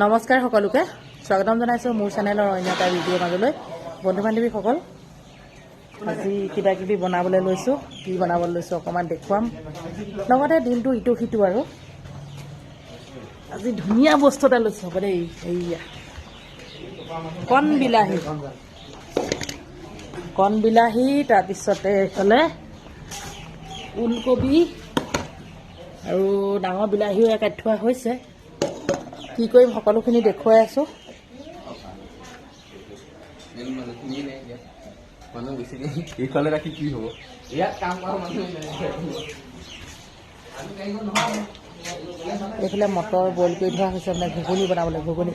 নমস্কাৰ সকলোকে। স্বাগতম জনাইছোঁ মোৰ চেনেলৰ অন্য এটা ভিডিঅ'ৰ মাজলৈ। বন্ধু বান্ধৱীসকল আজি কিবা কিবি বনাবলৈ লৈছোঁ। কি বনাবলৈ লৈছোঁ অকণমান দেখুৱাম। লগতে দিনটো ইটো সিটো আৰু। আজি ধুনীয়া বস্তু এটা লৈছোঁ হ'ব দেই এইয়া। কণ বিলাহী কণ বিলাহী তাৰপিছতে এইফালে ওলকবি আৰু ডাঙৰ বিলাহীও কাটি থোৱা হৈছে। কি কৰিম সকলোখিনি দেখুৱাই আছোঁ। এইফালে মটৰ বইল কৰি থোৱা হৈছে মানে ঘুগুনি বনাবলৈ ঘুগুনি।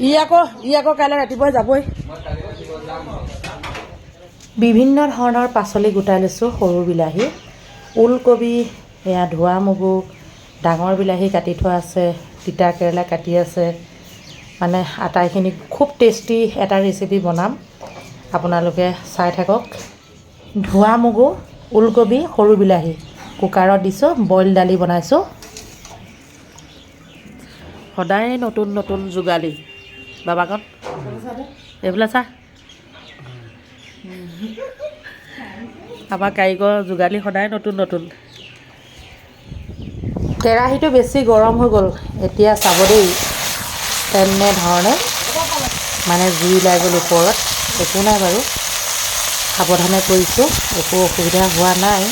ই আকৌ ই আকৌ কাইলৈ ৰাতিপুৱাই যাবই। বিভিন্ন ধৰণৰ পাচলি গোটাই লৈছোঁ, সৰু বিলাহী, ওলকবি, এয়া ধোৱা মগু ডাঙৰ বিলাহী কাটি থোৱা আছে, তিতা কেৰেলা কাটি আছে। মানে আটাইখিনি খুব টেষ্টি এটা ৰেচিপি বনাম। আপোনালোকে চাই থাকক। ধোৱা মগু ওলকবি, সৰু বিলাহী। কুকাৰত দিছোঁ, বইল দালি বনাইছোঁ। সদায় নতুন নতুন যোগালী। বাবাকণ এইফালে চা আমাৰ কাৰিকৰ যোগালী সদায় নতুন নতুন। কেৰাহীটো বেছি গৰম হৈ গ'ল এতিয়া চাব দেই তেনেধৰণে মানে জুই ওলাই গ'ল ওপৰত একো নাই বাৰু। সাৱধানে কৰিছোঁ একো অসুবিধা হোৱা নাই।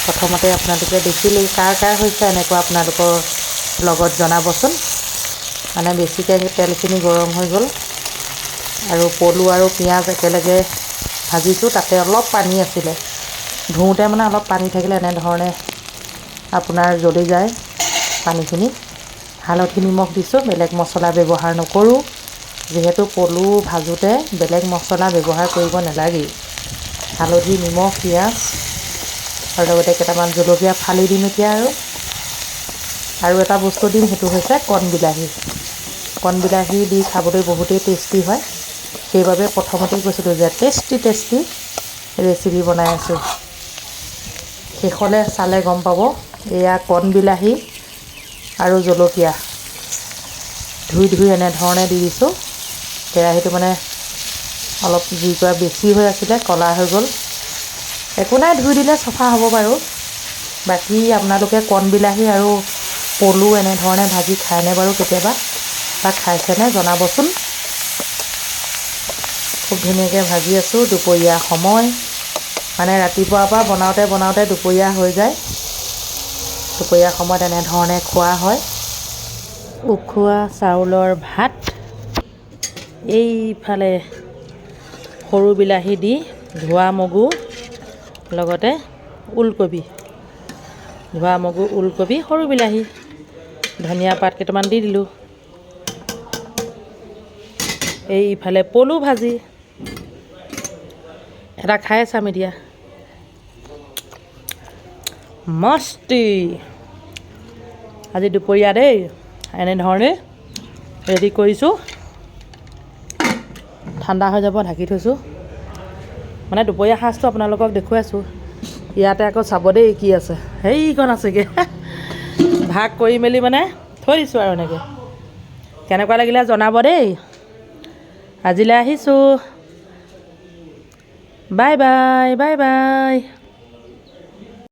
প্ৰথমতে আপোনালোকে দেখিলেই কাৰ কাৰ হৈছে এনেকুৱা আপোনালোকৰ লগত জনাবচোন। মানে বেছিকৈ তেলখিনি গৰম হৈ গ'ল। আৰু পলু আৰু পিঁয়াজ একেলগে ভাজিছোঁ, তাতে অলপ পানী আছিলে। ধুওঁতে মানে অলপ পানী থাকিলে এনেধৰণে আপোনাৰ জ্বলি যায় পানীখিনি। হালধি, নিমখ দিছোঁ, বেলেগ মছলা ব্যৱহাৰ নকৰোঁ। যিহেতু পলু ভাজোঁতে বেলেগ মছলা ব্যৱহাৰ কৰিব নালাগেই হালধি, নিমখ, পিঁয়াজ আৰু লগতে কেইটামান জলকীয়া ফালি দিম এতিয়া আৰু। আৰু এটা বস্তু দিম, সেইটো হৈছে কণ বিলাহী কণ বিলাহী দি খাবলৈ বহুতেই টেষ্টি হয়। সেইবাবে প্ৰথমতেই কৈছিলোঁ যে টেষ্টি টেষ্টি ৰেচিপি বনাই আছোঁ। শেষলৈ চালে গম পাব, এয়া কণ বিলাহী আৰু জলকীয়া। ধুই ধুই এনেধৰণে দি দিছোঁ। কেৰাহীটো মানে অলপ জুইকুৰা বেছি হৈ আছিলে, ক'লা হৈ গ'ল। একো নাই, ধুই দিলে চফা হ'ব বাৰু। বাকী আপোনালোকে কণ বিলাহী আৰু পলু এনেধৰণে ভাজি খায়নে বাৰু কেতিয়াবা, বা খাইছেনে জনাবচোন। খুব ধুনীয়াকৈ ভাজি আছোঁ দুপৰীয়া সময়। মানে ৰাতিপুৱাৰ পৰা বনাওঁতে বনাওঁতে দুপৰীয়া হৈ যায়। দুপৰীয়া সময়ত এনেধৰণে খোৱা হয়। উখোৱা চাউলৰ ভাত। এইফালে সৰু বিলাহী দি ধোৱা মগু লগতে ওলকবি। ধোৱা মগু ওলকবি সৰু বিলাহী। ধনিয়া পাত কেইটামান দি দিলোঁ। এইফালে পলু ভাজি। এটা খাই চাম এতিয়া মস্তি আজি দুপৰীয়া দেই এনেধৰণে ৰেডি কৰিছোঁ ঠাণ্ডা হৈ যাব ঢাকি থৈছোঁ মানে দুপৰীয়া সাজটো আপোনালোকক দেখুৱাইছোঁ ইয়াতে আকৌ চাব দেই কি আছে সেইকণ আছেগৈ ভাগ কৰি মেলি মানে থৈ দিছোঁ আৰু এনেকৈ কেনেকুৱা লাগিলে জনাব দেই আজিলৈ আহিছোঁ বাই বাই বাই বাই